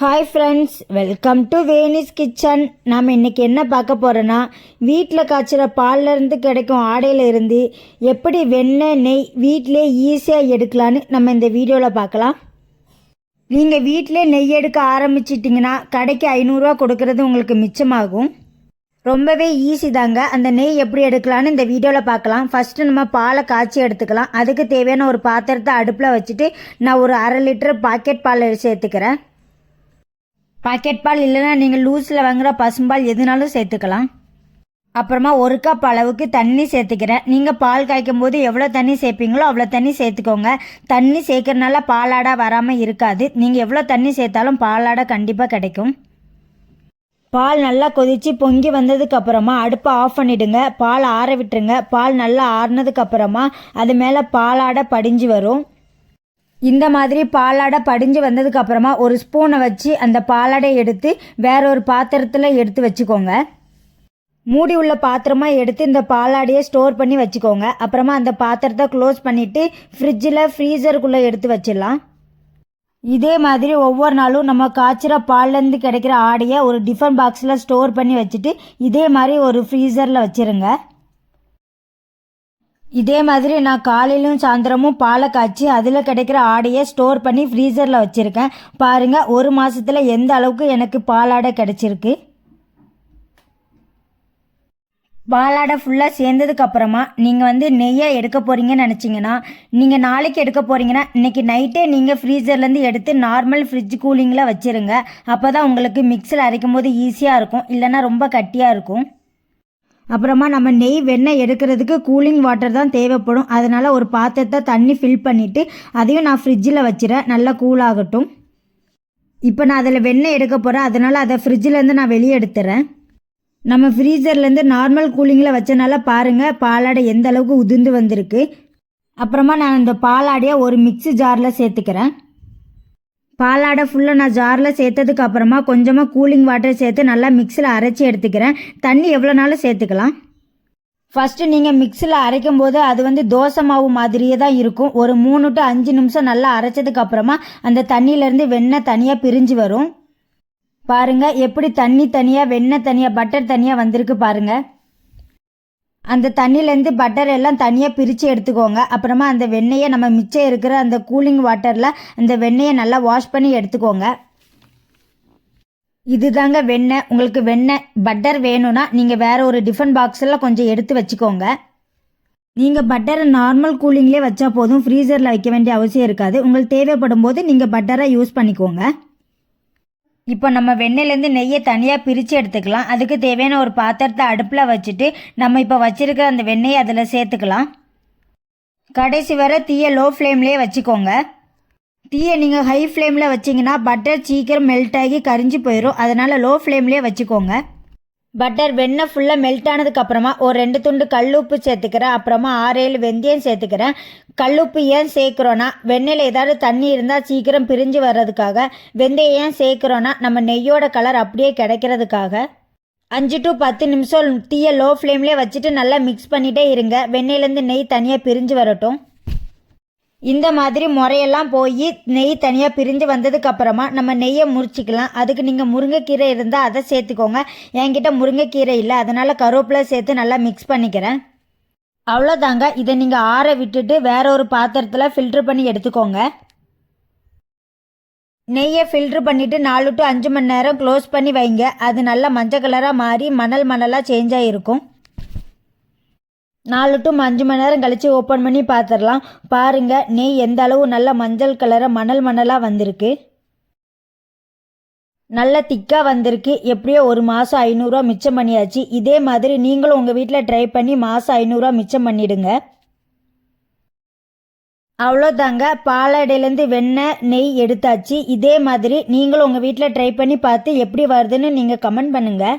Hi friends welcome to Venice kitchen நாம் இன்றைக்கி என்ன பார்க்க போகிறோன்னா வீட்டில் காய்ச்சிற பால்ல இருந்து கிடைக்கும் ஆடையில இருந்து எப்படி வெண்ணெய் நெய் வீட்டிலே ஈஸியாக எடுக்கலான்னு நம்ம இந்த வீடியோவில் பார்க்கலாம். நீங்கள் வீட்டிலே நெய் எடுக்க ஆரம்பிச்சிட்டிங்கன்னா கடைக்கு ஐநூறுரூவா கொடுக்கறது உங்களுக்கு மிச்சமாகும். ரொம்பவே ஈஸி தாங்க. அந்த நெய் எப்படி எடுக்கலான்னு இந்த வீடியோவில் பார்க்கலாம். ஃபஸ்ட்டு நம்ம பாலை காய்ச்சி எடுத்துக்கலாம். அதுக்கு தேவையான ஒரு பாத்திரத்தை அடுப்பில் வச்சுட்டு நான் ஒரு அரை லிட்டர் பாக்கெட் பால் சேர்த்துக்கிறேன். பாக்கெட் பால் இல்லைன்னா நீங்கள் லூஸில் வாங்குகிற பசும்பால் எதுனாலும் சேர்த்துக்கலாம். அப்புறமா ஒரு கப் அளவுக்கு தண்ணி சேர்த்துக்கிறேன். நீங்கள் பால் காய்க்கும் போது எவ்வளோ தண்ணி சேர்ப்பீங்களோ அவ்வளோ தண்ணி சேர்த்துக்கோங்க. தண்ணி சேர்க்கறனால பாலாடா வராமல் இருக்காது. நீங்கள் எவ்வளோ தண்ணி சேர்த்தாலும் பாலாடா கண்டிப்பாக கிடைக்கும். பால் நல்லா கொதித்து பொங்கி வந்ததுக்கப்புறமா அடுப்பை ஆஃப் பண்ணிவிடுங்க பால் ஆற விட்டுருங்க. பால் நல்லா ஆறினதுக்கப்புறமா அது மேலே பாலாடை படிஞ்சு வரும். இந்த மாதிரி பாலாடை படிஞ்சு வந்ததுக்கு அப்புறமா ஒரு ஸ்பூனை வச்சு அந்த பாலாடை எடுத்து வேற ஒரு பாத்திரத்தில் எடுத்து வச்சுக்கோங்க. மூடி உள்ள பாத்திரமா எடுத்து இந்த பாலாடையை ஸ்டோர் பண்ணி வச்சுக்கோங்க. அப்புறமா அந்த பாத்திரத்தை க்ளோஸ் பண்ணிவிட்டு ஃப்ரிட்ஜில் ஃப்ரீசருக்குள்ளே எடுத்து வச்சிடலாம். இதே மாதிரி ஒவ்வொரு நாளும் நம்ம காய்ச்சிற பால்லேருந்து கிடைக்கிற ஆடையை ஒரு டிஃபன் பாக்ஸில் ஸ்டோர் பண்ணி வச்சுட்டு இதே மாதிரி ஒரு ஃப்ரீசரில் வச்சுருங்க. இதே மாதிரி நான் காலையிலும் சாயந்தரமும் பாலை காய்ச்சி அதில் கிடைக்கிற ஆடையை ஸ்டோர் பண்ணி ஃப்ரீசரில் வச்சுருக்கேன். பாருங்கள் ஒரு மாதத்தில் எந்த அளவுக்கு எனக்கு பாலாடை கிடச்சிருக்கு? பாலாடை ஃபுல்லாக சேர்ந்ததுக்கப்புறமா நீங்கள் வந்து நெய்யை எடுக்க போகிறீங்கன்னு நினச்சிங்கன்னா நீங்கள் நாளைக்கு எடுக்க போகிறீங்கன்னா இன்றைக்கி நைட்டே நீங்கள் ஃப்ரீசர்லேருந்து எடுத்து நார்மல் ஃப்ரிட்ஜ் கூலிங்கில் வச்சுருங்க. அப்போ தான் உங்களுக்கு மிக்சியில் அரைக்கும் போது ஈஸியாக இருக்கும். இல்லைன்னா ரொம்ப கட்டியாக இருக்கும். அப்புறமா நம்ம நெய் வெண்ணெய் எடுக்கிறதுக்கு கூலிங் வாட்டர் தான் தேவைப்படும். அதனால் ஒரு பாத்திரத்தை தண்ணி ஃபில் பண்ணிவிட்டு அதையும் நான் ஃப்ரிட்ஜில் வச்சுறேன் நல்லா கூலாகட்டும் இப்போ நான் அதில் வெண்ணெய் எடுக்க போகிறேன் அதனால் அதை ஃப்ரிட்ஜிலேருந்து நான் வெளியே எடுத்துறேன். நம்ம ஃப்ரீசர்லேருந்து நார்மல் கூலிங்கில் வச்சனால பாருங்கள் பாலாடை எந்த அளவுக்கு உதிர்ந்து வந்திருக்கு. அப்புறமா நான் இந்த பாலாடையை ஒரு மிக்ஸி ஜாரில் சேர்த்துக்கிறேன். பாலாடை ஃபுல்லாக நான் ஜாரில் சேர்த்ததுக்கு அப்புறமா கொஞ்சமாக கூலிங் வாட்டர் சேர்த்து நல்லா மிக்சியில் அரைச்சி எடுத்துக்கிறேன். தண்ணி எவ்வளோ நாளும் சேர்த்துக்கலாம் ஃபஸ்ட்டு நீங்கள் மிக்சியில் அரைக்கும் போது அது வந்து தோசை மாவு மாதிரியே தான் இருக்கும். ஒரு மூணு டு அஞ்சு நிமிஷம் நல்லா அரைச்சதுக்கு அப்புறமா அந்த தண்ணியிலேருந்து வெண்ணெய் தனியாக பிரிஞ்சு வரும். பாருங்கள் எப்படி தண்ணி தனியாக வெண்ணெய் தனியாக பட்டர் தனியாக வந்திருக்கு பாருங்கள் அந்த தண்ணியிலேருந்து பட்டர் எல்லாம் தனியாக பிரித்து எடுத்துக்கோங்க. அப்புறமா அந்த வெண்ணெயை நம்ம மிச்சம் இருக்கிற அந்த கூலிங் வாட்டரில் அந்த வெண்ணெயை நல்லா வாஷ் பண்ணி எடுத்துக்கோங்க. இதுதாங்க வெண்ணெய். உங்களுக்கு வெண்ணெய் பட்டர் வேணும்னா நீங்கள் வேறு ஒரு டிஃபன் பாக்ஸில் கொஞ்சம் எடுத்து வச்சுக்கோங்க. நீங்கள் பட்டரை நார்மல் கூலிங்லேயே வச்சா போதும். ஃப்ரீசரில் வைக்க வேண்டிய அவசியம் இருக்காது. உங்களுக்கு தேவைப்படும் போது நீங்கள் பட்டரை யூஸ் பண்ணிக்கோங்க. இப்போ நம்ம வெண்ணெயிலேருந்து நெய்யை தனியாக பிரித்து எடுத்துக்கலாம். அதுக்கு தேவையான ஒரு பாத்திரத்தை அடுப்பில் வச்சுட்டு நம்ம இப்போ வச்சுருக்க அந்த வெண்ணெயை அதில் சேர்த்துக்கலாம். கடைசி வரை தீயை லோ ஃப்ளேம்லேயே வச்சுக்கோங்க. தீயை நீங்கள் ஹை ஃப்ளேமில் வச்சிங்கன்னா பட்டர் சீக்கிரம் மெல்ட் ஆகி கரிஞ்சு போயிடும் அதனால் லோ ஃப்ளேம்லேயே வச்சுக்கோங்க. பட்டர் வெண்ணெய் ஃபுல்லாக மெல்ட் ஆனதுக்கு அப்புறமா ஒரு ரெண்டு துண்டு கல்லுப்பு சேர்த்துக்கிறேன். அப்புறமா ஆறேழு வெந்தயம் சேர்த்துக்கிறேன். கல்லுப்பு ஏன் சேர்க்குறோன்னா வெண்ணெயில் ஏதாவது தண்ணி இருந்தால் சீக்கிரம் பிரிஞ்சு வர்றதுக்காக வெந்தயம் ஏன் சேர்க்குறோன்னா நம்ம நெய்யோட கலர் அப்படியே கிடைக்கிறதுக்காக அஞ்சு டு பத்து நிமிஷம் தீயை லோ ஃப்ளேம்லேயே வச்சுட்டு நல்லா மிக்ஸ் பண்ணிகிட்டே இருங்க. வெண்ணெயிலேருந்து நெய் தனியாக பிரிஞ்சு வரட்டும். இந்த மாதிரி முறையெல்லாம் போய் நெய் தனியாக பிரிஞ்சு வந்ததுக்கு அப்புறமா நம்ம நெய்யை முறிச்சிக்கலாம். அதுக்கு நீங்கள் முருங்கைக்கீரை இருந்தால் அதை சேர்த்துக்கோங்க. என்கிட்ட முருங்கைக்கீரை இல்லை அதனால் கருவேப்பிலை சேர்த்து நல்லா மிக்ஸ் பண்ணிக்கிறேன். அவ்வளோதாங்க இதை நீங்கள் ஆற விட்டுட்டு வேற ஒரு பாத்திரத்தில் ஃபில்ட்ரு பண்ணி எடுத்துக்கோங்க. நெய்யை ஃபில்ட்ரு பண்ணிவிட்டு நாலு டு அஞ்சு மணி நேரம் க்ளோஸ் பண்ணி வைங்க. அது நல்லா மஞ்சள் கலராக மாறி மணல் மணலாக சேஞ்ச் ஆகிருக்கும் நாலு டு அஞ்சு மணி நேரம் கழித்து ஓப்பன் பண்ணி பார்த்துடலாம் பாருங்கள் நெய் எந்த அளவு நல்ல மஞ்சள் கலரை மணல் மணலாக வந்திருக்கு. நல்ல திக்காக வந்திருக்கு. எப்படியோ ஒரு மாதம் ஐநூறுரூவா மிச்சம் பண்ணியாச்சு. இதே மாதிரி நீங்களும் உங்கள் வீட்டில் ட்ரை பண்ணி மாதம் ஐநூறுரூவா மிச்சம் பண்ணிடுங்க. அவ்வளோதாங்க. பாலாடையிலேருந்து வெண்ணெய் நெய் எடுத்தாச்சு. இதே மாதிரி நீங்களும் உங்கள் வீட்டில் ட்ரை பண்ணி பார்த்து எப்படி வருதுன்னு நீங்கள் கமெண்ட் பண்ணுங்கள்